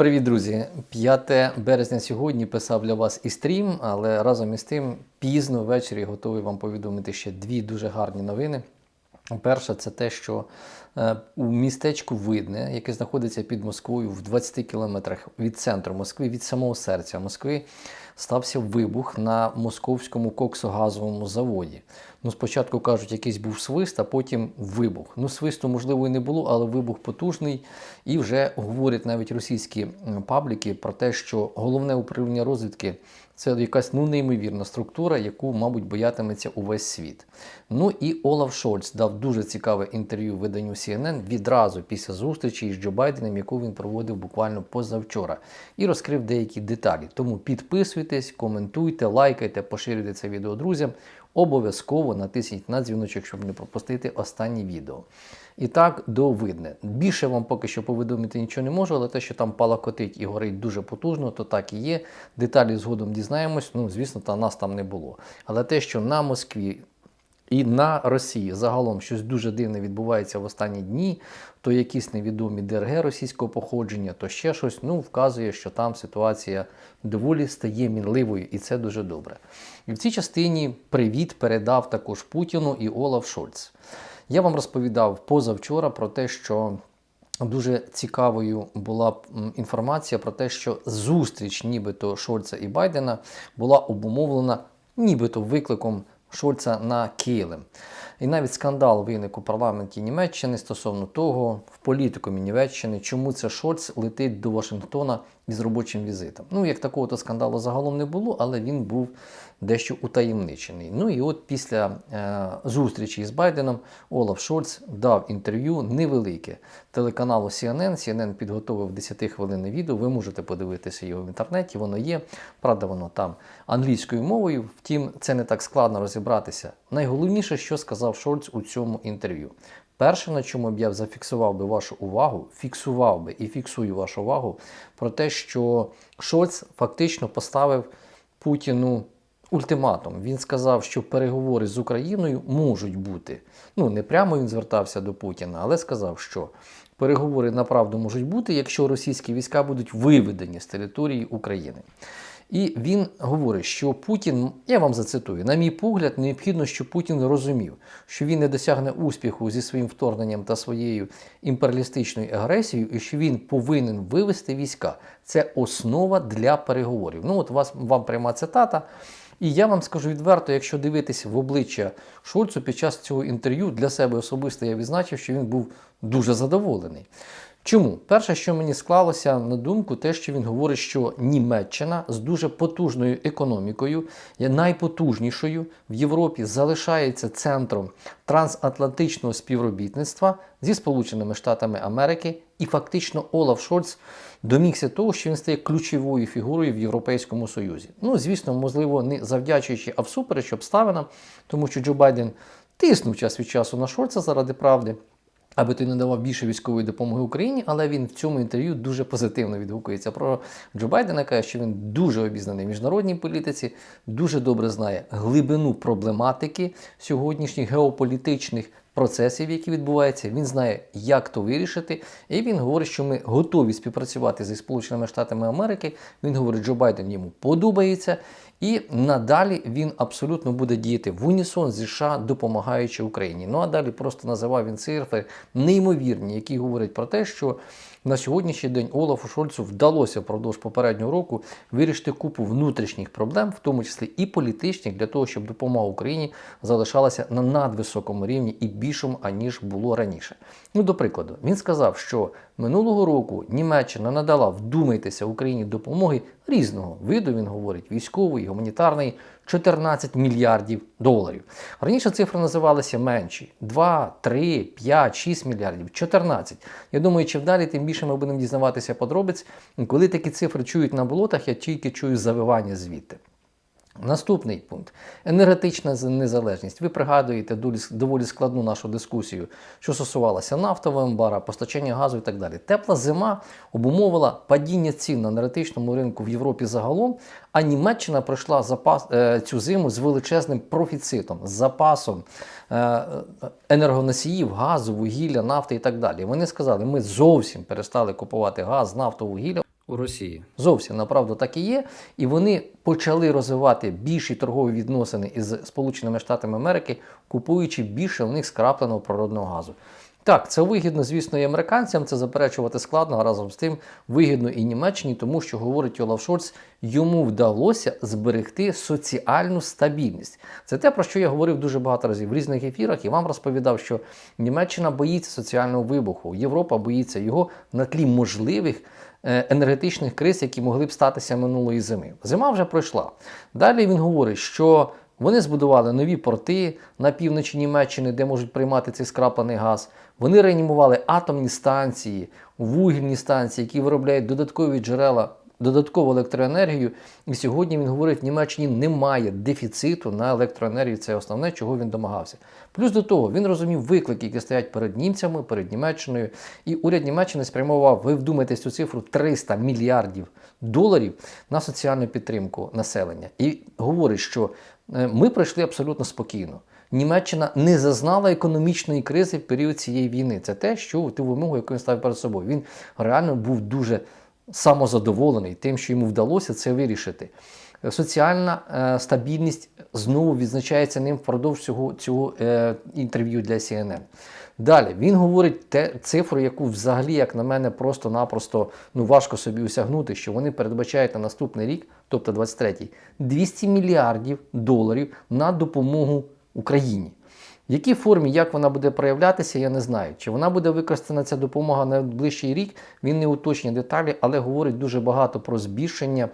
Привіт, друзі! 5 березня сьогодні писав для вас і стрім, але разом із тим пізно ввечері готовий вам повідомити ще дві дуже гарні новини. Перша це те, що у містечку Видне, яке знаходиться під Москвою в 20 кілометрах від центру Москви, від самого серця Москви, стався вибух на московському коксогазовому заводі. Ну, спочатку кажуть, якийсь був свист, а потім вибух. Ну, свисту, можливо, і не було, але вибух потужний. І вже говорять навіть російські пабліки про те, що головне управління розвідки це якась ну неймовірна структура, яку, мабуть, боятиметься увесь світ. Ну і Олаф Шольц дав дуже цікаве інтерв'ю виданню CNN відразу після зустрічі із Джо Байденом, яку він проводив буквально позавчора, і розкрив деякі деталі. Тому підписуйтесь, коментуйте, лайкайте, поширюйте це відео друзям. Обов'язково натисніть на дзвіночок, щоб не пропустити останнє відео. І так, до видне. Більше вам поки що повідомити нічого не можу, але те, що там палакотить і горить дуже потужно, то так і є. Деталі згодом дізнаємось. Ну, звісно, та нас там не було. Але те, що на Москві і на Росії загалом щось дуже дивне відбувається в останні дні, то якісь невідомі ДРГ російського походження, то ще щось, ну, вказує, що там ситуація доволі стає мінливою, і це дуже добре. І в цій частині привіт передав також Путіну і Олаф Шольц. Я вам розповідав позавчора про те, що дуже цікавою була інформація про те, що зустріч нібито Шольца і Байдена була обумовлена нібито викликом Шольца на Києві. І навіть скандал виник у парламенті Німеччини стосовно того, в політикумі Німеччини, чому це Шольц летить до Вашингтона із робочим візитом. Ну, як такого то скандалу загалом не було, але він був дещо утаємничений. Ну і от після е, зустрічі з Байденом Олаф Шольц дав інтерв'ю невелике телеканалу CNN. CNN підготовив 10-хвилинне відео. Ви можете подивитися його в інтернеті. Воно є. Правда, воно там англійською мовою. Втім, це не так складно розібратися. Найголовніше, що сказав Шольц у цьому інтерв'ю. Перше, на чому б я зафіксував би вашу увагу, фіксував би і фіксую вашу увагу про те, що Шольц фактично поставив Путіну ультиматум. Він сказав, що переговори з Україною можуть бути. Ну, не прямо він звертався до Путіна, але сказав, що переговори направду можуть бути, якщо російські війська будуть виведені з території України. І він говорить, що Путін, я вам зацитую, на мій погляд, необхідно, щоб Путін розумів, що він не досягне успіху зі своїм вторгненням та своєю імперіалістичною агресією, і що він повинен вивести війська. Це основа для переговорів. Ну, от вас вам пряма цитата. І я вам скажу відверто, якщо дивитися в обличчя Шольцу під час цього інтерв'ю, для себе особисто я відзначив, що він був дуже задоволений. Чому? Перше, що мені склалося на думку, те, що він говорить, що Німеччина з дуже потужною економікою, є найпотужнішою в Європі, залишається центром трансатлантичного співробітництва зі Сполученими Штатами Америки, і фактично Олаф Шольц домігся того, що він стає ключовою фігурою в Європейському Союзі. Ну, звісно, можливо, не завдячуючи, а всупереч обставинам, тому що Джо Байден тиснув час від часу на Шольца заради правди аби той не давав більше військової допомоги Україні, але він в цьому інтерв'ю дуже позитивно відгукується про Джо Байдена, каже, що він дуже обізнаний в міжнародній політиці, дуже добре знає глибину проблематики сьогоднішніх геополітичних. Процесів, які відбуваються, він знає, як то вирішити, і він говорить, що ми готові співпрацювати зі Сполученими Штатами Америки. Він говорить, Джо Байден йому подобається, і надалі він абсолютно буде діяти в унісон зі США, допомагаючи Україні. Ну а далі просто називав він цифри неймовірні, які говорять про те, що на сьогоднішній день Олафу Шольцу вдалося впродовж попереднього року вирішити купу внутрішніх проблем, в тому числі і політичних, для того, щоб допомога Україні залишалася на надвисокому рівні і більшому, аніж було раніше. Ну, до прикладу, він сказав, що минулого року Німеччина надала, вдумайтеся, Україні допомоги різного виду, він говорить, військової, гуманітарної, 14 мільярдів доларів. Раніше цифри називалися менші: 2, 3, 5, 6 мільярдів, 14. Я думаю, чим далі, тим більше ми будемо дізнаватися подробиць. Коли такі цифри чують на болотах, я тільки чую завивання звідти. Наступний пункт енергетична незалежність. Ви пригадуєте доволі складну нашу дискусію, що стосувалося нафтового ембара, постачання газу і так далі. Тепла зима обумовила падіння цін на енергетичному ринку в Європі загалом, а Німеччина пройшла запас, е, цю зиму з величезним профіцитом, з запасом е, енергоносіїв, газу, вугілля, нафти і так далі. Вони сказали, ми зовсім перестали купувати газ, нафту, вугілля. У Росії. Зовсім направду так і є. І вони почали розвивати більші торгові відносини із Сполученими Штатами Америки, купуючи більше у них скрапленого природного газу. Так, це вигідно, звісно, і американцям, це заперечувати складно, а разом з тим вигідно і Німеччині, тому що говорить Олаф Шольц, йому вдалося зберегти соціальну стабільність. Це те, про що я говорив дуже багато разів в різних ефірах і вам розповідав, що Німеччина боїться соціального вибуху, Європа боїться його на тлі можливих енергетичних криз, які могли б статися минулої зими. Зима вже пройшла. Далі він говорить, що вони збудували нові порти на півночі Німеччини, де можуть приймати цей скраплений газ. Вони реанімували атомні станції, вугільні станції, які виробляють додаткові джерела, додаткову електроенергію. І сьогодні він говорить, в Німеччині немає дефіциту на електроенергію. Це основне, чого він домагався. Плюс до того, він розумів виклики, які стоять перед німцями, перед Німеччиною. І уряд Німеччини спрямував, ви вдумайтесь цю цифру, 300 мільярдів доларів на соціальну підтримку населення. І говорить, що е, ми пройшли абсолютно спокійно. Німеччина не зазнала економічної кризи в період цієї війни. Це те, що ту вимогу, яку він ставив перед собою. Він реально був дуже самозадоволений тим, що йому вдалося це вирішити. Соціальна е, стабільність знову відзначається ним впродовж цього цього е, інтерв'ю для CNN. Далі він говорить те цифру, яку взагалі, як на мене, просто-напросто ну важко собі осягнути, що вони передбачають на наступний рік, тобто 23-й, 200 мільярдів доларів на допомогу Україні. В якій формі, як вона буде проявлятися, я не знаю. Чи вона буде використана ця допомога на найближчий рік, він не уточнює деталі, але говорить дуже багато про збільшення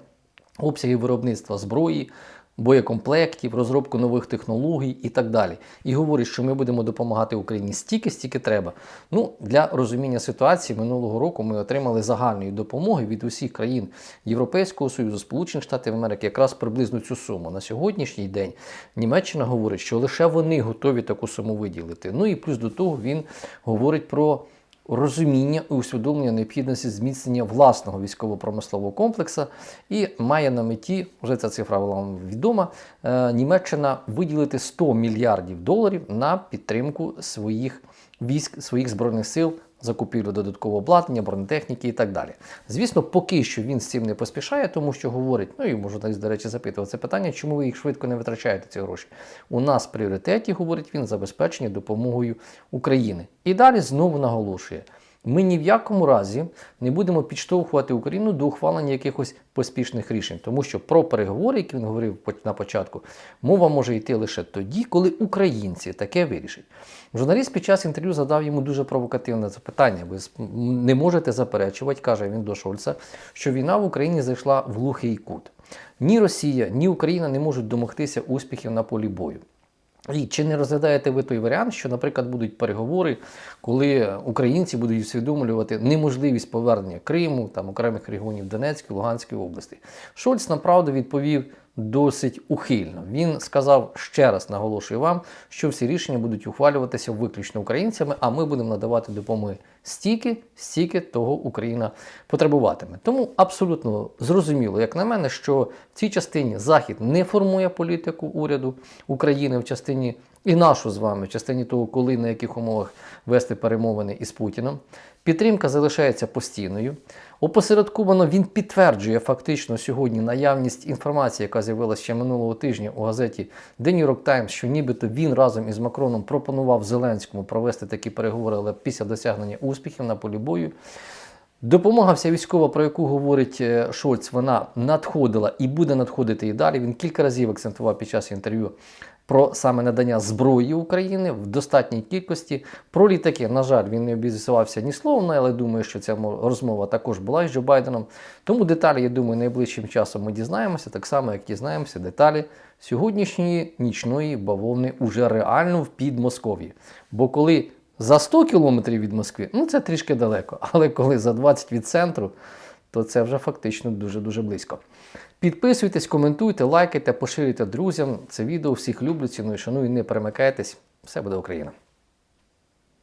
обсягів виробництва зброї, боєкомплектів, розробку нових технологій і так далі. І говорить, що ми будемо допомагати Україні стільки, стільки треба. Ну, Для розуміння ситуації минулого року ми отримали загальної допомоги від усіх країн Європейського Союзу, Сполучених Штатів Америки, якраз приблизно цю суму. На сьогоднішній день Німеччина говорить, що лише вони готові таку суму виділити. Ну і плюс до того він говорить про розуміння і усвідомлення необхідності зміцнення власного військово-промислового комплексу і має на меті, вже ця цифра вам відома, е, Німеччина виділити 100 мільярдів доларів на підтримку своїх військ, своїх збройних сил. Закупівлю додаткового обладнання, бронетехніки і так далі. Звісно, поки що він з цим не поспішає, тому що говорить, ну і журналіст, до речі, запитував це питання, чому ви їх швидко не витрачаєте ці гроші. У нас в пріоритеті, говорить він, забезпечення допомогою України. І далі знову наголошує. Ми ні в якому разі не будемо підштовхувати Україну до ухвалення якихось поспішних рішень, тому що про переговори, які він говорив на початку, мова може йти лише тоді, коли українці таке вирішать. Журналіст під час інтерв'ю задав йому дуже провокативне запитання. Ви не можете заперечувати, каже він до Шольца, що війна в Україні зайшла в глухий кут. Ні Росія, ні Україна не можуть домогтися успіхів на полі бою. І чи не розглядаєте ви той варіант, що, наприклад, будуть переговори, коли українці будуть усвідомлювати неможливість повернення Криму, там окремих регіонів Донецької, Луганської області? Шольц направду відповів досить ухильно. Він сказав ще раз, наголошую вам, що всі рішення будуть ухвалюватися виключно українцями, а ми будемо надавати допомоги стільки, стільки того Україна потребуватиме. Тому абсолютно зрозуміло, як на мене, що в цій частині Захід не формує політику уряду України в частині і нашу з вами в частині того, коли на яких умовах вести перемовини із Путіном. Підтримка залишається постійною. Опосередковано він підтверджує фактично сьогодні наявність інформації, яка з'явилася ще минулого тижня у газеті The New York Times, що нібито він разом із Макроном пропонував Зеленському провести такі переговори, але після досягнення успіхів на полі бою. Допомога вся військова, про яку говорить е, Шольц, вона надходила і буде надходити і далі. Він кілька разів акцентував під час інтерв'ю про саме надання зброї України в достатній кількості. Про літаки, на жаль, він не обізвався ні словом, але думаю, що ця розмова також була із Джо Байденом. Тому деталі, я думаю, найближчим часом ми дізнаємося, так само, як дізнаємося деталі сьогоднішньої нічної бавовни уже реально в Підмосков'ї. Бо коли за 100 кілометрів від Москви, ну це трішки далеко, але коли за 20 від центру, то це вже фактично дуже-дуже близько. Підписуйтесь, коментуйте, лайкайте, поширюйте друзям. Це відео всіх люблю, ціную, шаную, не перемикайтесь. Все буде Україна!